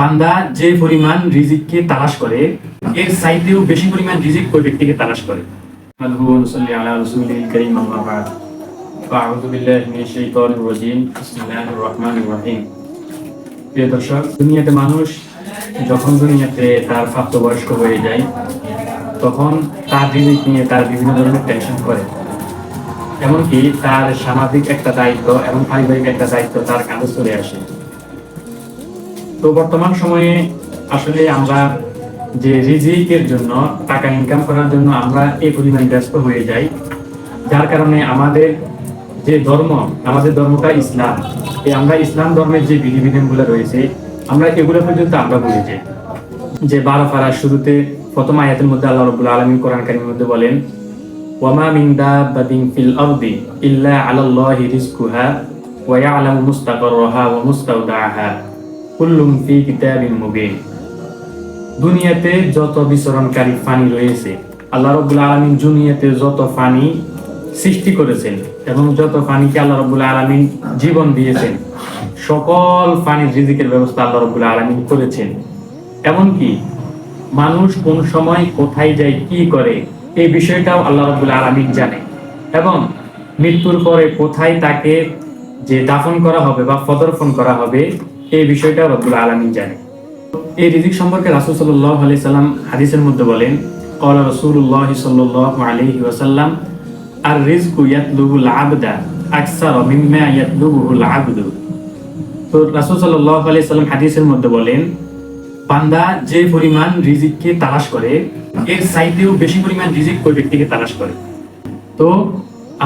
বান্দা যে পরিমাণ রিজিককে তালাশ করে, এর চাইতেও বেশি পরিমাণ রিজিক ওই ব্যক্তিকে তালাশ করে। প্রিয় দর্শক, দুনিয়াতে মানুষ যখন দুনিয়াতে তার প্রাপ্তবয়স্ক হয়ে যায়, তখন তার রিজিক নিয়ে তার বিভিন্ন ধরনের টেনশন করে। এমনকি তার সামাজিক একটা দায়িত্ব এবং পারিবারিক একটা দায়িত্ব তার কাঁধে চলে আসে। তো বর্তমান সময়ে আসলে আমরা যে রিজিকের জন্য টাকা ইনকাম করার জন্য আমরা এই পরিমাণ ব্যস্ত হয়ে যাই, যার কারণে আমাদের যে ধর্ম, আমাদের ধর্মটা ইসলাম। এই আমরা ইসলাম ধর্মের যে বিধিবিধানগুলো রয়েছে, আমরা এগুলো পর্যন্ত আমরা ভুলে যাই যে বারো পাড়ার শুরুতে প্রথম আয়াতের মধ্যে আল্লাহ রবুল আলমী কোরআন মধ্যে বলেন, ওয়ামা মিন দাব্বাতিন ফিল আরদি ইল্লা আলাল্লাহি রিজকুহা ওয়া ইয়ালামু মুস্তাকাররাহা ওয়া মুস্তাওদাআহা কুল্লুম ফি কিতাবিন মুবিন। দুনিয়াতে যত বিচরণকারী ফানি রয়েছে, আল্লাহ রবুল আলমিন দুনিয়াতে যত ফানি সৃষ্টি করেছেন এবং যত ফানিকে আল্লাহ রবুল আলমিন জীবন দিয়েছেন, সকল ফানির রিজিকের ব্যবস্থা আল্লাহ রবুল আলমিন করেছেন। এমনকি মানুষ কোন সময় কোথায় যায়, কি করে, এই বিষয়টাও আল্লাহ রবুল আলমিন জানে। এবং মৃত্যুর পরে কোথায় তাকে যে দাফন করা হবে বা প্রদর্পণ করা হবে এই বিষয়টা রব্দুল আলমিন জানে। এই রিজিক সম্পর্কে রাসুল সাল্লাহ আলি সাল্লাম হাদিসের মধ্যে বলেন কল রসুল্লাহ সাল্লাহ আলি ওসাল্লাম আর রিজকু ইয়াতলুবুল আবদা আকসার মিম্মা ইয়াতলুবুল আবদু। তো রাসুল সাল্লাহ আলি সাল্লাম হাদিসের মধ্যে বলেন পান্দা যে পরিমাণ রিজিককে তালাশ করে, এর সাইডেও বেশি পরিমাণ রিজিক ওই ব্যক্তিকে তালাশ করে। তো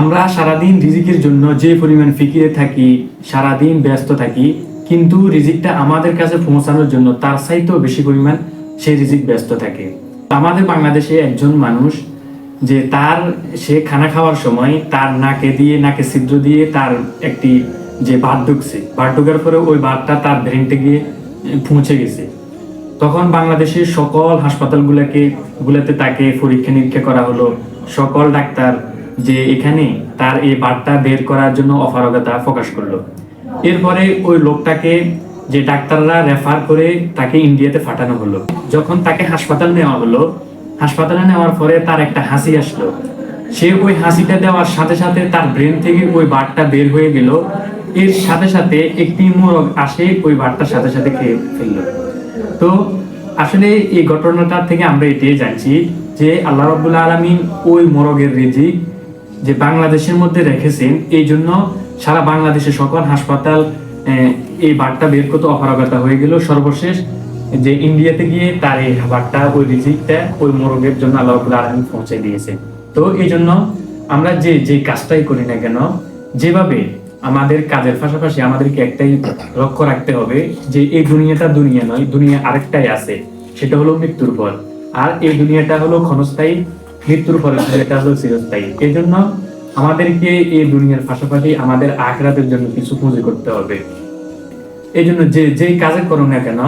আমরা সারাদিন রিজিকের জন্য যে পরিমাণ ফিকিরে থাকি, সারাদিন ব্যস্ত থাকি কিন্তু রিজিকটা আমাদের কাছে পৌঁছানোর জন্য তার চাইতেও বেশি পরিমাণ সেই রিজিক ব্যস্ত থাকে। আমাদের বাংলাদেশে একজন মানুষ যে তার, সে খানা খাওয়ার সময় তার নাকে দিয়ে, নাকে ছিদ্র দিয়ে তার একটি যে বাদ ঢুকছে বাদ ঢুকার পরে ওই বাদটা তার ব্রেনটে গিয়ে পৌঁছে গেছে। তখন বাংলাদেশের সকল হাসপাতালগুলোকে, গুলাতে তাকে পরীক্ষা নিরীক্ষা করা হলো। সকল ডাক্তার যে এখানে তার এই বার্তা বের করার জন্য অপারগতা প্রকাশ করল। এরপরে ওই লোকটাকে যে ডাক্তাররা রেফার করে তাকে ইন্ডিয়াতে পাঠানো হলো। যখন তাকে হাসপাতাল নেওয়া হলো, হাসপাতালে নেওয়ার পরে তার একটা হাসি আসলো। সে ওই হাসিটা দেওয়ার সাথে সাথে তার ব্রেন থেকে ওই বারটা বের হয়ে গেল। এর সাথে সাথে একটি মোরগ আসে ওই বারটার সাথে সাথে খেয়ে ফেলল। তো আসলে এই ঘটনাটা থেকে আমরা এটাই জানছি যে আল্লাহ রবুল্লা আলমিন ওই মোরগের রিজিক যে বাংলাদেশের মধ্যে রেখেছেন, এই জন্য সারা বাংলাদেশে সকল হাসপাতাল এই বারটা বের করতে অপারগতা হয়ে গেল। সর্বশেষ যে ইন্ডিয়াতে গিয়ে তার এই বারটা ওই রিজিকটা, ওই মোরগের জন্য আল্লাহ আলমিন পৌঁছে দিয়েছে। তো এই জন্য আমরা যে যে কাজটাই করি না কেন, যেভাবে আমাদের কাজের পাশাপাশি আমাদেরকে একটাই লক্ষ্য রাখতে হবে যে, এই দুনিয়াটা দুনিয়া নয়, দুনিয়া আরেকটাই আছে। সেটা হলো মৃত্যুর পর। আর এই দুনিয়াটা হলো ক্ষণস্থায়ী, মৃত্যুর পরে এটা হলো চিরস্থায়ী। এই জন্য আমাদেরকে এই দুনিয়ার পাশাপাশি আমাদের আখরাতের জন্য কিছু পুঁজি করতে হবে। এই জন্য যে যেই কাজে করো না কেন,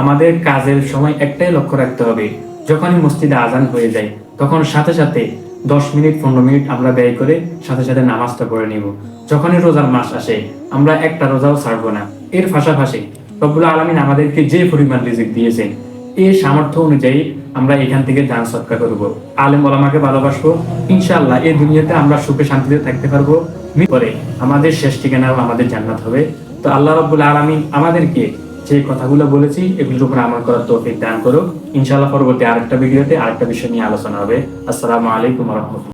আমাদের কাজের সময় একটাই লক্ষ্য রাখতে হবে। যখনই মসজিদে আজান হয়ে যায়, তখন সাথে সাথে দশ মিনিট, পনেরো মিনিট আমরা ব্যয় করে সাথে সাথে নামাজটা পড়ে নিব। যখনই রোজার মাস আসে, আমরা একটা রোজাও ছাড়বো না। এর পাশাপাশি রব্বুল আলমিন আমাদেরকে যে পরিমাণ রিজিক দিয়েছেন এই সামর্থ্য অনুযায়ী আমরা এখান থেকে দান সৎকার করব। আলেম ওলামাকে ভালোবাসবো। ইনশাআল্লাহ এই দুনিয়াতে আমরা সুখে শান্তিতে থাকতে পারব। পরে আমাদের শেষ ঠিকানাও আমাদের জান্নাত হবে। তো আল্লাহ রব্বুল আলমিন আমাদেরকে যে কথাগুলো বলেছি, এগুলোর উপর আমার করার তৌফিক দান করুক। ইনশাআল্লাহ পরবর্তী আরেকটা ভিডিওতে আরেকটা বিষয় নিয়ে আলোচনা হবে। আসসালামু আলাইকুম রহমতুল্লাহ।